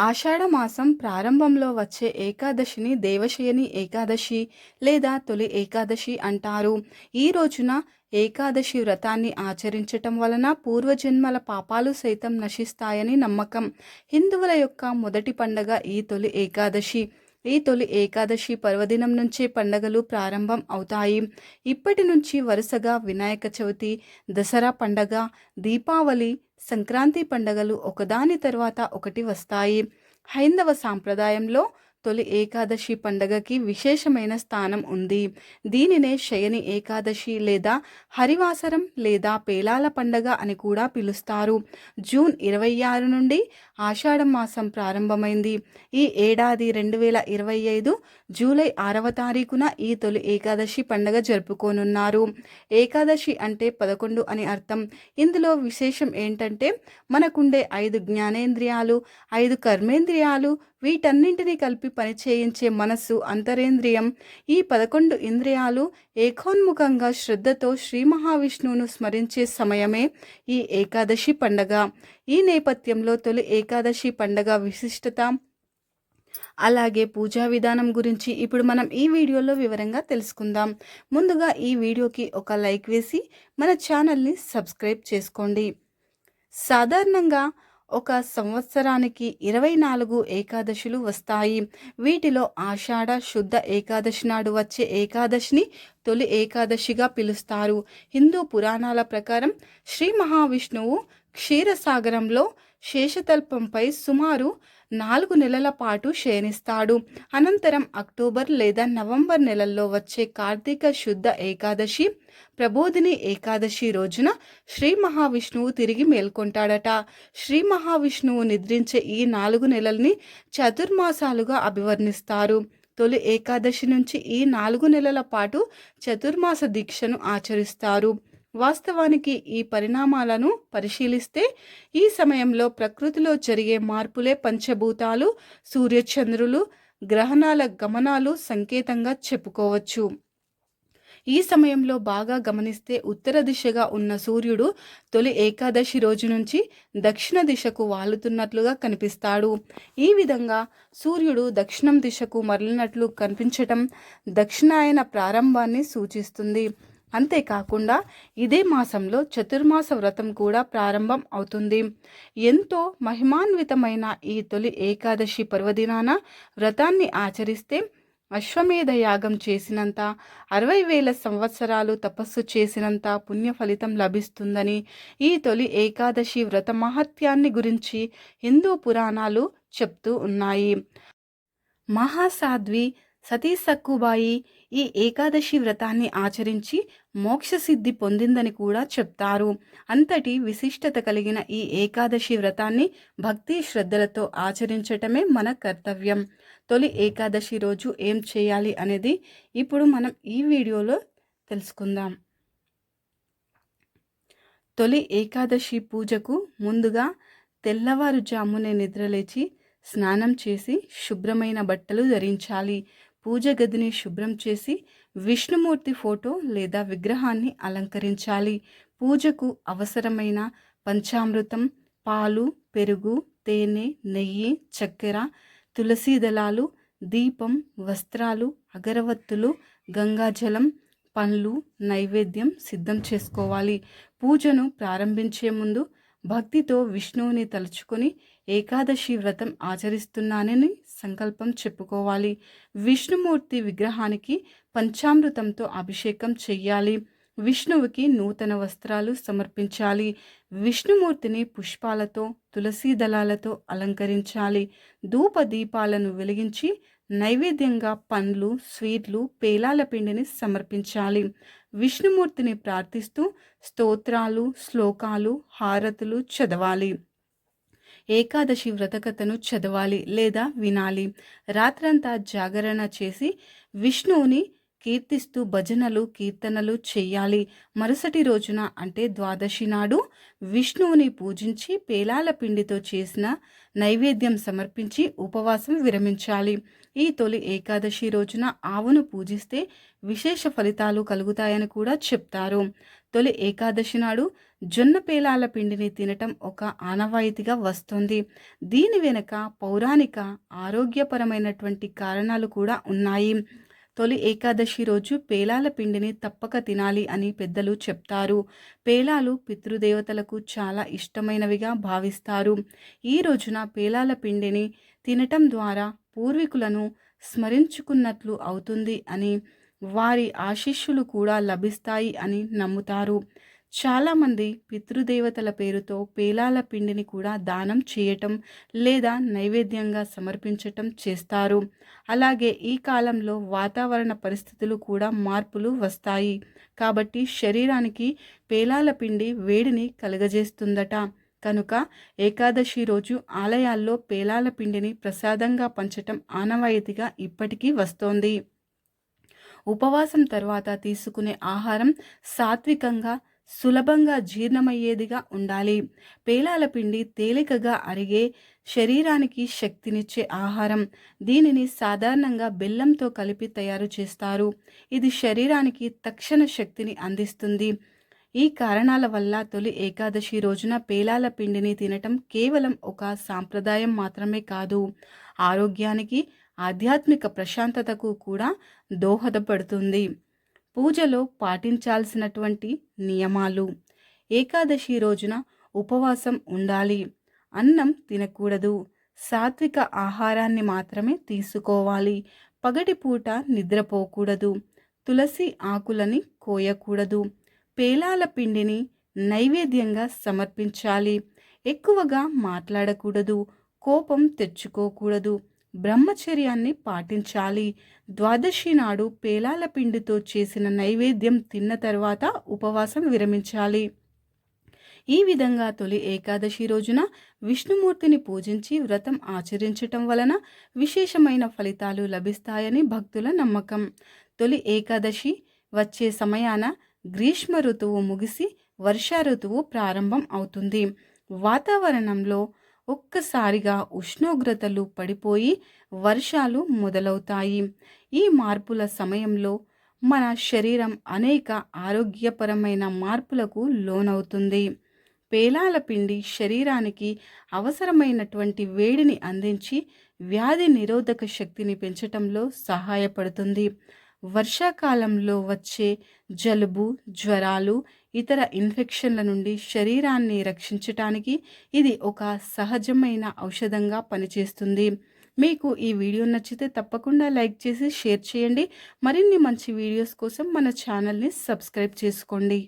ఆషాఢ మాసం ప్రారంభంలో వచ్చే ఏకాదశిని దేవశయని ఏకాదశి లేదా తొలి ఏకాదశి అంటారు. ఈ రోజున ఏకాదశి వ్రతాన్ని ఆచరించటం వలన పూర్వజన్మల పాపాలు సైతం నశిస్తాయని నమ్మకం. హిందువుల యొక్క మొదటి పండగ ఈ తొలి ఏకాదశి. ఈ తొలి ఏకాదశి పర్వదినం నుంచే పండగలు ప్రారంభం అవుతాయి. ఇప్పటి నుంచి వరుసగా వినాయక చవితి దసరా పండగ దీపావళి సంక్రాంతి పండగలు ఒకదాని తర్వాత ఒకటి వస్తాయి. హైందవ సాంప్రదాయంలో తొలి ఏకాదశి పండగకి విశేషమైన స్థానం ఉంది. దీనినే శయని ఏకాదశి లేదా హరివాసరం లేదా పేలాల పండగ అని కూడా పిలుస్తారు. జూన్ ఇరవై ఆరు నుండి ఆషాఢ మాసం ప్రారంభమైంది. ఈ ఏడాది రెండు వేల ఇరవై ఐదు జూలై ఆరవ తారీఖున ఈ తొలి ఏకాదశి పండగ జరుపుకోనున్నారు. ఏకాదశి అంటే పదకొండు అని అర్థం. ఇందులో విశేషం ఏంటంటే మనకుండే ఐదు జ్ఞానేంద్రియాలు ఐదు కర్మేంద్రియాలు వీటన్నింటినీ కలిపి పనిచేయించే మనస్సు అంతరేంద్రియం. ఈ పదకొండు ఇంద్రియాలు ఏకోన్ముఖంగా శ్రద్ధతో శ్రీ మహావిష్ణువును స్మరించే సమయమే ఈ ఏకాదశి పండగ. ఈ నేపథ్యంలో తొలి ఏకాదశి పండగ విశిష్టత. అలాగే పూజా విధానం గురించి ఇప్పుడు మనం ఈ వీడియోలో వివరంగా తెలుసుకుందాం. ముందుగా ఈ వీడియోకి ఒక లైక్ వేసి మన ఛానల్ని సబ్స్క్రైబ్ చేసుకోండి. సాధారణంగా ఒక సంవత్సరానికి ఇరవై నాలుగు ఏకాదశులు వస్తాయి. వీటిలో ఆషాఢ శుద్ధ ఏకాదశి నాడు వచ్చే ఏకాదశిని తొలి ఏకాదశిగా పిలుస్తారు. హిందూ పురాణాల ప్రకారం శ్రీ మహావిష్ణువు క్షీరసాగరంలో శేషతల్పంపై సుమారు నాలుగు నెలల పాటు శయనిస్తాడు అనంతరం అక్టోబర్ లేదా నవంబర్ నెలల్లో వచ్చే కార్తీక శుద్ధ ఏకాదశి ప్రబోధిని ఏకాదశి రోజున శ్రీ మహావిష్ణువు తిరిగి మేల్కొంటాడట. శ్రీ మహావిష్ణువు నిద్రించే ఈ నాలుగు నెలల్ని చతుర్మాసాలుగా అభివర్ణిస్తారు. తొలి ఏకాదశి నుంచి ఈ నాలుగు నెలల పాటు చతుర్మాస దీక్షను ఆచరిస్తారు. వాస్తవానికి ఈ పరిణామాలను పరిశీలిస్తే ఈ సమయంలో ప్రకృతిలో జరిగే మార్పులే పంచభూతాలు సూర్యచంద్రులు గ్రహణాల గమనాలు సంకేతంగా చెప్పుకోవచ్చు. ఈ సమయంలో బాగా గమనిస్తే ఉత్తర దిశగా ఉన్న సూర్యుడు తొలి ఏకాదశి రోజు నుంచి దక్షిణ దిశకు వాలుతున్నట్లుగా కనిపిస్తాడు. ఈ విధంగా సూర్యుడు దక్షిణం దిశకు మరలినట్లు కనిపించటం దక్షిణాయన ప్రారంభాన్ని సూచిస్తుంది. అంతేకాకుండా ఇదే మాసంలో చతుర్మాస వ్రతం కూడా ప్రారంభం అవుతుంది. ఎంతో మహిమాన్వితమైన ఈ తొలి ఏకాదశి పర్వదినాన వ్రతాన్ని ఆచరిస్తే అశ్వమేధ యాగం చేసినంత అరవై వేల సంవత్సరాలు తపస్సు చేసినంత పుణ్య ఫలితం లభిస్తుందని ఈ తొలి ఏకాదశి వ్రత మహత్యాన్ని గురించి హిందూ పురాణాలు చెప్తూ ఉన్నాయి. మహాసాధ్వి సతీ సక్కుబాయి ఈ ఏకాదశి వ్రతాన్ని ఆచరించి మోక్షసిద్ధి పొందిందని కూడా చెప్తారు. అంతటి విశిష్టత కలిగిన ఈ ఏకాదశి వ్రతాన్ని భక్తి శ్రద్ధలతో ఆచరించటమే మన కర్తవ్యం. తొలి ఏకాదశి రోజు ఏం చేయాలి అనేది ఇప్పుడు మనం ఈ వీడియోలో తెలుసుకుందాం. తొలి ఏకాదశి పూజకు ముందుగా తెల్లవారుజామునే నిద్రలేచి స్నానం చేసి శుభ్రమైన బట్టలు ధరించాలి. పూజ గదిని శుభ్రం చేసి విష్ణుమూర్తి ఫోటో లేదా విగ్రహాన్ని అలంకరించాలి. పూజకు అవసరమైన పంచామృతం పాలు పెరుగు తేనె నెయ్యి చక్కెర తులసీ దళాలు దీపం వస్త్రాలు అగరవత్తులు గంగాజలం పండ్లు నైవేద్యం సిద్ధం చేసుకోవాలి. పూజను ప్రారంభించే ముందు భక్తితో విష్ణువుని తలుచుకొని ఏకాదశి వ్రతం ఆచరిస్తున్నానని సంకల్పం చెప్పుకోవాలి. విష్ణుమూర్తి విగ్రహానికి పంచామృతంతో అభిషేకం చెయ్యాలి. విష్ణువుకి నూతన వస్త్రాలు సమర్పించాలి. విష్ణుమూర్తిని పుష్పాలతో తులసీ దళాలతో అలంకరించాలి. ధూప దీపాలను వెలిగించి నైవేద్యంగా పండ్లు స్వీట్లు పేలాల పిండిని సమర్పించాలి. విష్ణుమూర్తిని ప్రార్థిస్తూ స్తోత్రాలు శ్లోకాలు హారతులు చదవాలి. ఏకాదశి వ్రతకథను చదవాలి లేదా వినాలి. రాత్రంతా జాగరణ చేసి విష్ణువుని కీర్తిస్తూ భజనలు కీర్తనలు చెయ్యాలి మరుసటి రోజున అంటే ద్వాదశి నాడు విష్ణువుని పూజించి పేలాల పిండితో చేసిన నైవేద్యం సమర్పించి ఉపవాసం విరమించాలి. ఈ తొలి ఏకాదశి రోజున ఆవును పూజిస్తే విశేష ఫలితాలు కలుగుతాయని కూడా చెప్తారు. తొలి ఏకాదశి నాడు జొన్న పేలాల పిండిని తినటం ఒక ఆనవాయితీగా వస్తుంది. దీని వెనుక పౌరాణిక ఆరోగ్యపరమైనటువంటి కారణాలు కూడా ఉన్నాయి. తొలి ఏకాదశి రోజు పేలాల పిండిని తప్పక తినాలి అని పెద్దలు చెప్తారు. పేలాలు పితృదేవతలకు చాలా ఇష్టమైనవిగా భావిస్తారు. ఈ రోజున పేలాల పిండిని తినటం ద్వారా పూర్వీకులను స్మరించుకున్నట్లు అవుతుంది అని వారి ఆశీస్సులు కూడా లభిస్తాయి అని నమ్ముతారు. చాలామంది పితృదేవతల పేరుతో పేలాల పిండిని కూడా దానం చేయటం లేదా నైవేద్యంగా సమర్పించటం చేస్తారు. అలాగే ఈ కాలంలో వాతావరణ పరిస్థితులు కూడా మార్పులు వస్తాయి. కాబట్టి శరీరానికి పేలాల పిండి వేడిని కలుగజేస్తుందట. కనుక ఏకాదశి రోజు ఆలయాల్లో పేలాల పిండిని ప్రసాదంగా పంచటం ఆనవాయితీగా ఇప్పటికీ వస్తోంది. ఉపవాసం తర్వాత తీసుకునే ఆహారం సాత్వికంగా సులభంగా జీర్ణమయ్యేదిగా ఉండాలి. పేలాల పిండి తేలికగా అరిగే శరీరానికి శక్తినిచ్చే ఆహారం. దీనిని సాధారణంగా బెల్లంతో కలిపి తయారు చేస్తారు. ఇది శరీరానికి తక్షణ శక్తిని అందిస్తుంది. ఈ కారణాల వల్ల తొలి ఏకాదశి రోజున పేలాల పిండిని తినటం కేవలం ఒక సాంప్రదాయం మాత్రమే కాదు. ఆరోగ్యానికి ఆధ్యాత్మిక ప్రశాంతతకు కూడా దోహదపడుతుంది. పూజలో పాటించాల్సినటువంటి నియమాలు. ఏకాదశి రోజున ఉపవాసం ఉండాలి. అన్నం తినకూడదు. సాత్విక ఆహారాన్ని మాత్రమే తీసుకోవాలి. పగటిపూట నిద్రపోకూడదు. తులసి ఆకులని కోయకూడదు. పేలాల పిండిని నైవేద్యంగా సమర్పించాలి. ఎక్కువగా మాట్లాడకూడదు. కోపం తెచ్చుకోకూడదు. బ్రహ్మచర్యాన్ని పాటించాలి. ద్వాదశి నాడు పేలాల పిండితో చేసిన నైవేద్యం తిన్న తర్వాత ఉపవాసం విరమించాలి. ఈ విధంగా తొలి ఏకాదశి రోజున విష్ణుమూర్తిని పూజించి వ్రతం ఆచరించటం వలన విశేషమైన ఫలితాలు లభిస్తాయని భక్తుల నమ్మకం. తొలి ఏకాదశి వచ్చే సమయాన గ్రీష్మ ఋతువు ముగిసి వర్ష ఋతువు ప్రారంభం అవుతుంది. వాతావరణంలో ఒక్కసారిగా ఉష్ణోగ్రతలు పడిపోయి వర్షాలు మొదలవుతాయి. ఈ మార్పుల సమయంలో మన శరీరం అనేక ఆరోగ్యపరమైన మార్పులకు లోనవుతుంది. పేలాల పిండి శరీరానికి అవసరమైనటువంటి వేడిని అందించి వ్యాధి నిరోధక శక్తిని పెంచటంలో సహాయపడుతుంది. వర్షాకాలంలో వచ్చే జలుబు జ్వరాలు ఇతర ఇన్ఫెక్షన్ల నుండి శరీరాన్ని రక్షించటానికి ఇది ఒక సహజమైన ఔషధంగా పనిచేస్తుంది. మీకు ఈ వీడియో నచ్చితే తప్పకుండా లైక్ చేసి షేర్ చేయండి. మరిన్ని మంచి వీడియోస్ కోసం మన ఛానల్ని సబ్స్క్రైబ్ చేసుకోండి.